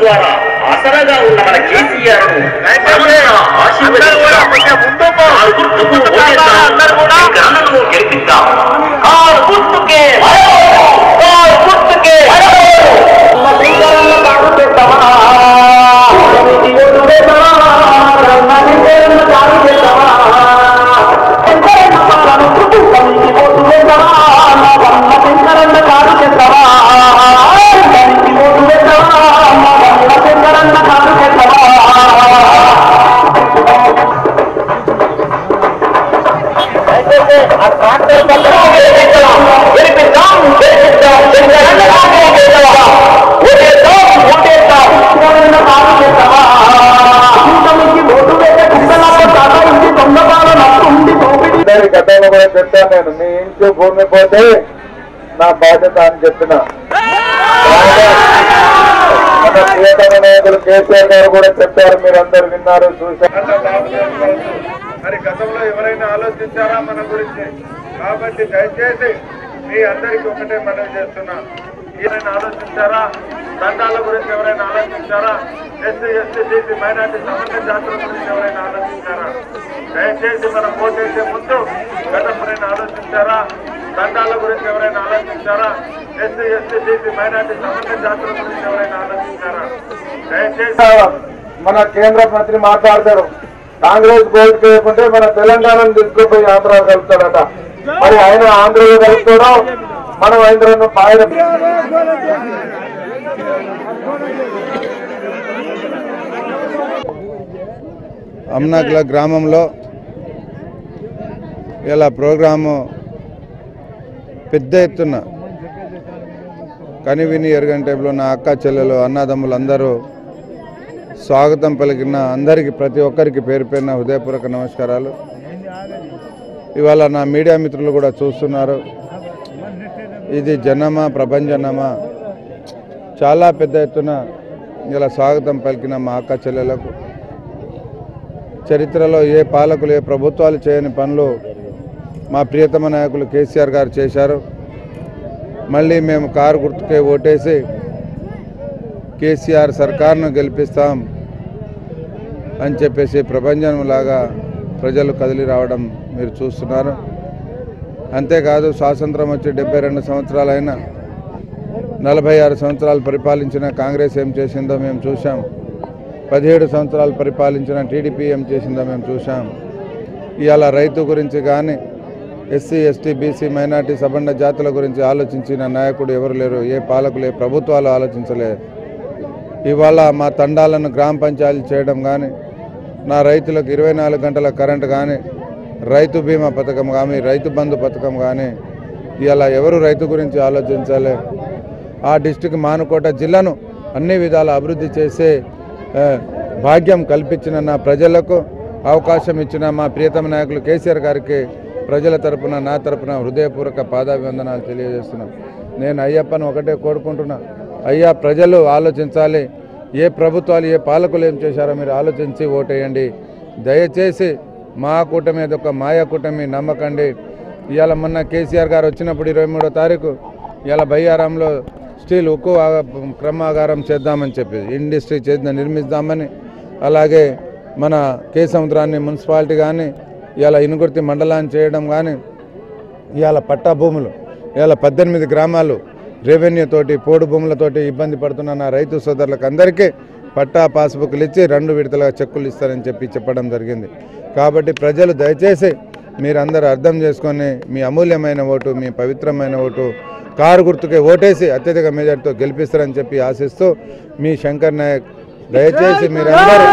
ద్వారా అసలగా ఉన్న మన కేసీఆర్ గతంలో కూడా చెప్పాను నేను మీ ఇంటి భూమి పోతే నా బాధ్యత అని చెప్పిన. మన ప్రియతమ నాయకులు కేసీఆర్ గారు కూడా చెప్పారు మీరు అందరు విన్నారు చూశారు. మరి గతంలో ఎవరైనా ఆలోచించారా మన గురించి? కాబట్టి దయచేసి మీ అందరికీ ఒకటే మనవి చేస్తున్నా. ఎవరైనా ఆలోచించారా? దండాల గురించి ఎవరైనా ఆలోచించారా? ఎస్సీ ఎస్టీ బీసీ మైనార్టీ సమన్వయ జాతుల గురించి ఎవరైనా ఆలోచించారా? దయచేసి మనం ఓటేసే ముందు గతంలో ఆలోచించారా? దండాల గురించి ఎవరైనా ఆలోచించారా? ఎస్సీ ఎస్టీ బీసీ మైనార్టీ సమన్వయ జాతుల గురించి ఎవరైనా ఆలోచించారా? దయచేసి మన కేంద్ర మంత్రి మాట్లాడతారు. కాంగ్రెస్ గోల్డ్ చేయకుంటే మన తెలంగాణను తీసుకుపోయి ఆంధ్ర కలుపుతాడట మరి ఆయన ఆంధ్రలో కలుపుతాడో మనం ఆంధ్రను పాయన అమ్నాకుల గ్రామంలో ఇలా ప్రోగ్రాము పెద్ద ఎత్తున కనివిని ఎరగని టైంలో నా అక్క చెల్లెలు అన్నదమ్ములు అందరూ స్వాగతం పలికిన అందరికీ ప్రతి ఒక్కరికి పేరు పేరున హృదయపూర్వక నమస్కారాలు. ఇవాళ నా మీడియా మిత్రులు కూడా చూస్తున్నారు. ఇది జనమా ప్రభంజనమా చాలా పెద్ద ఎత్తున ఇలా స్వాగతం పలికిన మా అక్క చెల్లెలకు. చరిత్రలో ఏ పాలకులు ఏ ప్రభుత్వాలు చేయని పనులు మా ప్రియతమ నాయకులు కేసీఆర్ గారు చేశారు. మళ్ళీ మేము కారు గుర్తుకే ఓటేసి కేసీఆర్ సర్కార్ను గెలిపిస్తాం అని చెప్పేసి ప్రపంచంలాగా ప్రజలు కదిలి రావడం మీరు చూస్తున్నారు. అంతేకాదు స్వాతంత్రం వచ్చి డెబ్బై రెండు సంవత్సరాలైనా నలభై ఆరు సంవత్సరాలు పరిపాలించిన కాంగ్రెస్ ఏం చేసిందో మేము చూసాం పదిహేడు సంవత్సరాలు పరిపాలించిన టీడీపీ ఏం చేసిందో మేము చూసాం ఇవాళ రైతు గురించి కానీ ఎస్సీ ఎస్టీ బీసీ మైనార్టీ సబండ జాతుల గురించి ఆలోచించిన నాయకుడు ఎవరు లేరు ఏ పాలకులు ఏ ప్రభుత్వాలు ఆలోచించలేదు ఇవాళ మా తండాలను గ్రామ పంచాయతీ చేయడం కానీ నా రైతులకు ఇరవై నాలుగు గంటల కరెంటు కానీ రైతు బీమా పథకం కానీ రైతు బంధు పథకం కానీ ఇలా ఎవరు రైతు గురించి ఆలోచించాలి? ఆ డిస్టిక్ మానుకోట జిల్లాను అన్ని విధాల అభివృద్ధి చేసే భాగ్యం కల్పించిన నా ప్రజలకు అవకాశం ఇచ్చిన మా ప్రియతమ నాయకులు కేసీఆర్ గారికి ప్రజల తరపున నా తరపున హృదయపూర్వక పాదాభివందనాలు తెలియజేస్తున్నాను నేను అయ్యప్పను ఒకటే కోరుకుంటున్నా. అయ్యా ప్రజలు ఆలోచించాలి. ఏ ప్రభుత్వాలు ఏ పాలకులు ఏం చేశారో మీరు ఆలోచించి ఓటేయండి. దయచేసి మా కూటమి అది ఒక మాయా కూటమి నమ్మకండి. ఇవాళ మొన్న కేసీఆర్ గారు వచ్చినప్పుడు ఇరవై మూడో తారీఖు ఇవాళ బయ్యారంలో స్టీల్ ఉక్కు క్రమాగారం చేద్దామని చెప్పి ఇండస్ట్రీ చేద్దాం నిర్మిద్దామని. అలాగే మన కే సముద్రాన్ని మున్సిపాలిటీ కానీ ఇవాళ ఇనుగుర్తి మండలాన్ని చేయడం కానీ ఇవాళ పట్టా భూములు ఇవాళ పద్దెనిమిది గ్రామాలు రెవెన్యూ తోటి పోడు భూములతోటి ఇబ్బంది పడుతున్న నా రైతు సోదరులకు అందరికీ పట్టా పాస్బుక్లు ఇచ్చి రెండు విడతలుగా చెక్కులు ఇస్తారని చెప్పి చెప్పడం జరిగింది కాబట్టి ప్రజలు దయచేసి మీరందరూ అర్థం చేసుకొని మీ అమూల్యమైన ఓటు మీ పవిత్రమైన ఓటు కారు గుర్తుకే ఓటేసి అత్యధిక మెజార్టీతో గెలిపిస్తారని చెప్పి ఆశిస్తూ మీ శంకర్ నాయక్ దయచేసి మీరందరూ